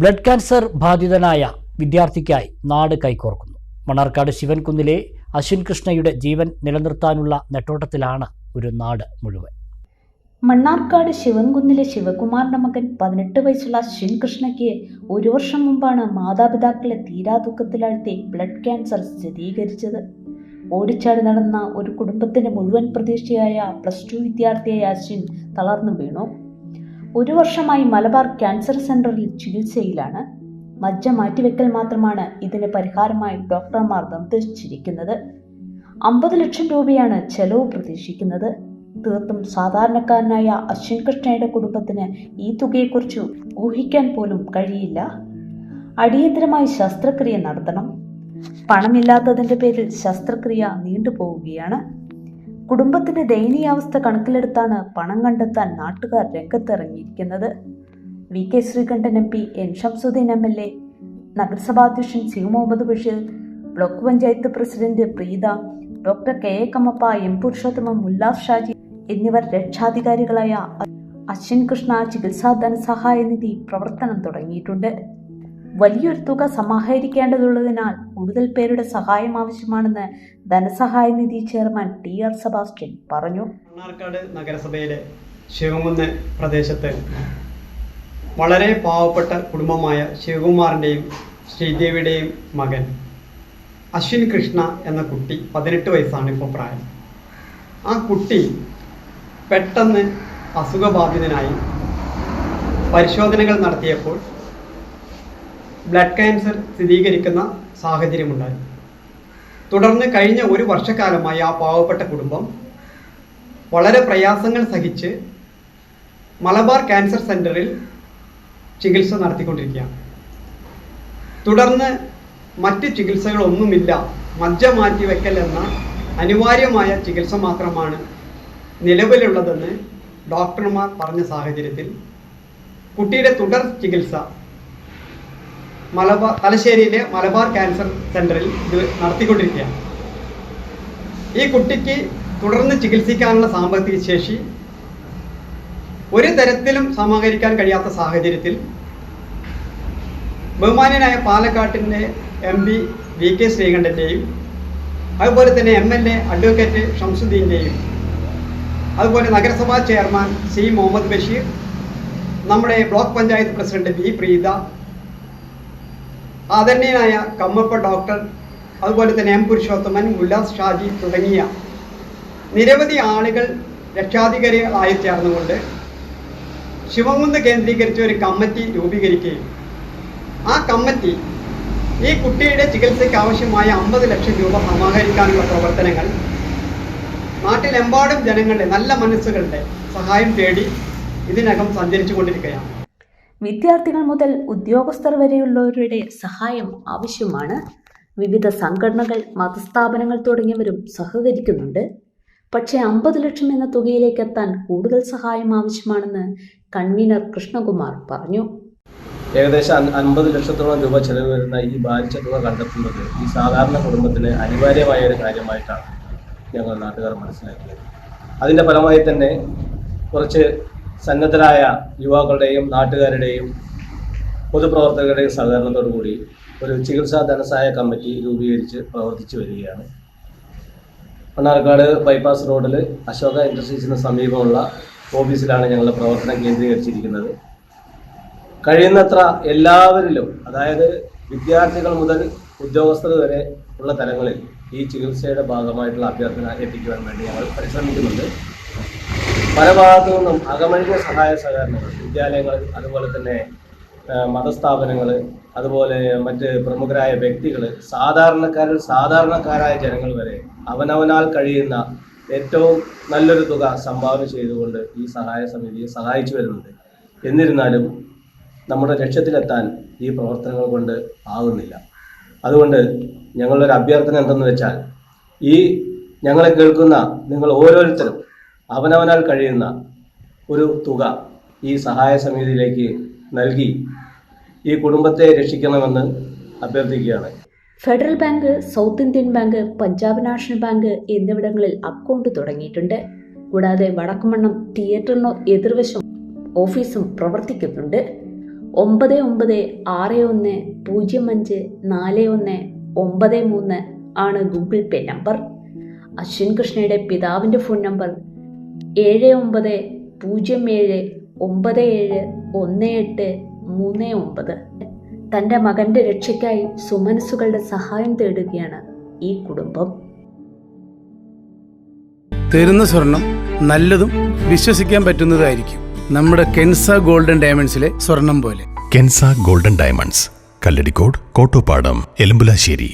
Blood cancer ബാധിതനായ വിദ്യാർത്ഥിക്കായി നാട് കൈകോർക്കുന്നു. മണർക്കാട് ശിവൻകുന്നിലെ അശ്വിൻ കൃഷ്ണയുടെ ജീവൻ നിലനിർത്താനുള്ള നെട്ടോട്ടത്തിലാണ് ഒരു നാട് മുഴുവൻ. മണ്ണാർക്കാട് ശിവൻകുന്നിലെ ശിവകുമാറിന്റെ മകൻ പതിനെട്ട് വയസ്സുള്ള അശ്വിൻ കൃഷ്ണയ്ക്ക് ഒരു വർഷം മുമ്പാണ് മാതാപിതാക്കളെ തീരാ ദുഃഖത്തിലാഴ്ത്തി ബ്ലഡ് ക്യാൻസർ സ്ഥിരീകരിച്ചത്. ഓടിച്ചാടി നടന്ന ഒരു കുടുംബത്തിന്റെ മുഴുവൻ പ്രതീക്ഷയായ പ്ലസ് ടു വിദ്യാർത്ഥിയായ അശ്വിൻ തളർന്നു വീണു. ഒരു വർഷമായി മലബാർ ക്യാൻസർ സെന്ററിൽ ചികിത്സയിലാണ്. മജ്ജ മാറ്റിവെക്കൽ മാത്രമാണ് ഇതിന് പരിഹാരമായി ഡോക്ടർമാർ നിർദ്ദേശിച്ചിരിക്കുന്നത്. അമ്പത് ലക്ഷം രൂപയാണ് ചെലവ് പ്രതീക്ഷിക്കുന്നത്. തീർത്തും സാധാരണക്കാരനായ അശ്വിൻ കൃഷ്ണയുടെ കുടുംബത്തിന് ഈ തുകയെക്കുറിച്ച് ഊഹിക്കാൻ പോലും കഴിയില്ല. അടിയന്തരമായി ശസ്ത്രക്രിയ നടത്തണം. പണമില്ലാത്തതിന്റെ പേരിൽ ശസ്ത്രക്രിയ നീണ്ടുപോവുകയാണ്. കുടുംബത്തിന്റെ ദയനീയാവസ്ഥ കണക്കിലെടുത്താണ് പണം കണ്ടെത്താൻ നാട്ടുകാർ രംഗത്തിറങ്ങിയിരിക്കുന്നത്. V K Sreekandan M P N Shamsuddin M L A നഗരസഭാധ്യക്ഷൻ C Muhammad Basheer block panchayat president Preetha doctor K A Kammappa M Purushothaman Ullas Shaji എന്നിവർ രക്ഷാധികാരികളായ അശ്വിൻ കൃഷ്ണ ചികിത്സാ ധനസഹായ നിധി പ്രവർത്തനം തുടങ്ങിയിട്ടുണ്ട്. വലിയൊരു തുക സമാഹരിക്കേണ്ടതുള്ളതിനാൽ കൂടുതൽ പേരുടെ സഹായം ആവശ്യമാണെന്ന് ധനസഹായ നിധി ചെയർമാൻ ടി ആർ സെബാസ്റ്റ്യൻ പറഞ്ഞു. മണ്ണാർക്കാട് നഗരസഭയിലെ ശിവകുന്ന് പ്രദേശത്ത് വളരെ പാവപ്പെട്ട കുടുംബമായ ശിവകുമാറിന്റെയും ശ്രീദേവിയുടെയും മകൻ അശ്വിൻ കൃഷ്ണ എന്ന കുട്ടി പതിനെട്ട് വയസ്സാണ് ഇപ്പോൾ പ്രായം. ആ കുട്ടി പെട്ടെന്ന് അസുഖബാധിതനായി പരിശോധനകൾ നടത്തിയപ്പോൾ ബ്ലഡ് ക്യാൻസർ സ്ഥിരീകരിക്കുന്ന സാഹചര്യമുണ്ടായി. തുടർന്ന് കഴിഞ്ഞ ഒരു വർഷക്കാലമായി ആ പാവപ്പെട്ട കുടുംബം വളരെ പ്രയാസങ്ങൾ സഹിച്ച് മലബാർ ക്യാൻസർ സെന്ററിൽ ചികിത്സ നടത്തിക്കൊണ്ടിരിക്കുകയാണ്. തുടർന്ന് മറ്റ് ചികിത്സകളൊന്നുമില്ല. മജ്ജ മാറ്റിവെക്കൽ എന്ന അനിവാര്യമായ ചികിത്സ മാത്രമാണ് നിലവിലുള്ളതെന്ന് ഡോക്ടർമാർ പറഞ്ഞ സാഹചര്യത്തിൽ കുട്ടിയുടെ തുടർ ചികിത്സ മലബാർ തലശ്ശേരിയിലെ മലബാർ ക്യാൻസർ സെന്ററിൽ ഇത് നടത്തിക്കൊണ്ടിരിക്കുകയാണ്. ഈ കുട്ടിക്ക് തുടർന്ന് ചികിത്സിക്കാനുള്ള സാമ്പത്തിക ശേഷി ഒരു തരത്തിലും സമാഹരിക്കാൻ കഴിയാത്ത സാഹചര്യത്തിൽ ബഹുമാന്യനായ പാലക്കാട്ടിന്റെ എം പി വി കെ ശ്രീകണ്ഠന്റെയും അതുപോലെ തന്നെ എം എൽ എ അഡ്വക്കേറ്റ് ഷംസുദ്ദീന്റെയും അതുപോലെ നഗരസഭാ ചെയർമാൻ സി. മുഹമ്മദ് ബഷീർ നമ്മുടെ block panchayat president B Preetha ആദരണീയനായ കമ്മപ്പ ഡോക്ടർ അതുപോലെ തന്നെ എം പുരുഷോത്തമൻ ഉല്ലാസ് ഷാജി തുടങ്ങിയ നിരവധി ആളുകൾ രക്ഷാധികാരികളായി ചേർന്നുകൊണ്ട് ശിവകുന്ന് കേന്ദ്രീകരിച്ച ഒരു കമ്മിറ്റി രൂപീകരിക്കുകയും ആ കമ്മിറ്റി ഈ കുട്ടിയുടെ ചികിത്സയ്ക്ക് ആവശ്യമായ അമ്പത് ലക്ഷം രൂപ സമാഹരിക്കാനുള്ള പ്രവർത്തനങ്ങൾ നാട്ടിലെമ്പാടും ജനങ്ങളുടെ നല്ല മനസ്സുകളുടെ സഹായം തേടി ഇതിനകം സഞ്ചരിച്ചു കൊണ്ടിരിക്കുകയാണ് വിദ്യാർത്ഥികൾ മുതൽ ഉദ്യോഗസ്ഥർ വരെയുള്ളവരുടെ സഹായം ആവശ്യമാണ്. വിവിധ സംഘടനകൾ മതസ്ഥാപനങ്ങൾ തുടങ്ങിയവരും സഹകരിക്കുന്നുണ്ട്. പക്ഷേ അമ്പത് ലക്ഷം എന്ന തുകയിലേക്ക് എത്താൻ കൂടുതൽ സഹായം ആവശ്യമാണെന്ന് കൺവീനർ കൃഷ്ണകുമാർ പറഞ്ഞു. ഏകദേശം അൻ- അൻപത് ലക്ഷത്തോളം രൂപ ചെലവ് വരുന്ന ഈ ബാലിച്ച തുക കണ്ടെത്തുന്നത് ഈ സാധാരണ കുടുംബത്തിന് അനിവാര്യമായ ഒരു കാര്യമായിട്ടാണ് ഞങ്ങൾ നാട്ടുകാർ മനസ്സിലാക്കിയത്. അതിന്റെ ഫലമായി തന്നെ കുറച്ച് സന്നദ്ധരായ യുവാക്കളുടെയും നാട്ടുകാരുടെയും പൊതുപ്രവർത്തകരുടെയും സഹകരണത്തോടു കൂടി ഒരു ചികിത്സാ ധനസഹായ കമ്മിറ്റി രൂപീകരിച്ച് പ്രവർത്തിച്ചു വരികയാണ്. മണ്ണാർക്കാട് ബൈപ്പാസ് റോഡിൽ അശോക ഇൻഡസ്ട്രീസിന് സമീപമുള്ള ഓഫീസിലാണ് ഞങ്ങളുടെ പ്രവർത്തനം കേന്ദ്രീകരിച്ചിരിക്കുന്നത്. കഴിയുന്നത്ര എല്ലാവരിലും അതായത് വിദ്യാർത്ഥികൾ മുതൽ ഉദ്യോഗസ്ഥർ വരെ ഉള്ള തലങ്ങളിൽ ഈ ചികിത്സയുടെ ഭാഗമായിട്ടുള്ള അഭ്യർത്ഥന എത്തിക്കുവാൻ വേണ്ടി ഞങ്ങൾ പരിശ്രമിക്കുന്നുണ്ട്. പല ഭാഗത്തു നിന്നും അകമഴിഞ്ഞ സഹായ സഹകരണങ്ങൾ വിദ്യാലയങ്ങൾ അതുപോലെ തന്നെ മതസ്ഥാപനങ്ങൾ അതുപോലെ മറ്റ് പ്രമുഖരായ വ്യക്തികൾ സാധാരണക്കാരിൽ സാധാരണക്കാരായ ജനങ്ങൾ വരെ അവനവനാൽ കഴിയുന്ന ഏറ്റവും നല്ലൊരു തുക സംഭാവന ചെയ്തുകൊണ്ട് ഈ സഹായ സമിതിയെ സഹായിച്ചു വരുന്നുണ്ട്. എന്നിരുന്നാലും നമ്മുടെ ലക്ഷ്യത്തിലെത്താൻ ഈ പ്രവർത്തനങ്ങൾ കൊണ്ട് ആകുന്നില്ല അതുകൊണ്ട് ഞങ്ങളുടെ അഭ്യർത്ഥന എന്തെന്ന് വെച്ചാൽ ഈ ഞങ്ങളെ കേൾക്കുന്ന നിങ്ങൾ ഓരോരുത്തരും അവനവനാൽ കഴിയുന്ന ഒരു തുക ഈ സഹായ സമിതിയിലേക്ക് നൽകി ഈ കുടുംബത്തെ രക്ഷിക്കണമെന്ന് അഭ്യർത്ഥിക്കുകയാണ്. Federal Bank South Indian Bank Punjab National Bank എന്നിവിടങ്ങളിൽ അക്കൗണ്ട് തുടങ്ങിയിട്ടുണ്ട്. കൂടാതെ വടക്കുമണ്ണം തിയേറ്ററിനോ എതിർവശം ഓഫീസും പ്രവർത്തിക്കുന്നുണ്ട്. ഒമ്പത് ഒമ്പത് ആറ് ഒന്ന് പൂജ്യം അഞ്ച് നാല് ഒന്ന് ഒമ്പത് മൂന്ന് ആണ് ഗൂഗിൾ പേ നമ്പർ. അശ്വിൻ കൃഷ്ണയുടെ പിതാവിന്റെ ഫോൺ നമ്പർ ഏഴ് ഒമ്പത് പൂജ്യം ഏഴ് ഒമ്പത് ഏഴ് ഒന്ന് എട്ട് മൂന്ന് ഒമ്പത്. തന്റെ മകന്റെ രക്ഷയ്ക്കായി സുമനസുകളുടെ സഹായം തേടുകയാണ് ഈ കുടുംബം. തരുന്ന സ്വർണം നല്ലതും വിശ്വസിക്കാൻ പറ്റുന്നതായിരിക്കും. നമ്മുടെ കെൻസ ഗോൾഡൻ ഡയമണ്ട്സിലെ സ്വർണം പോലെ. Kensa golden diamonds Kalladikode Kottopadam Elambulassery.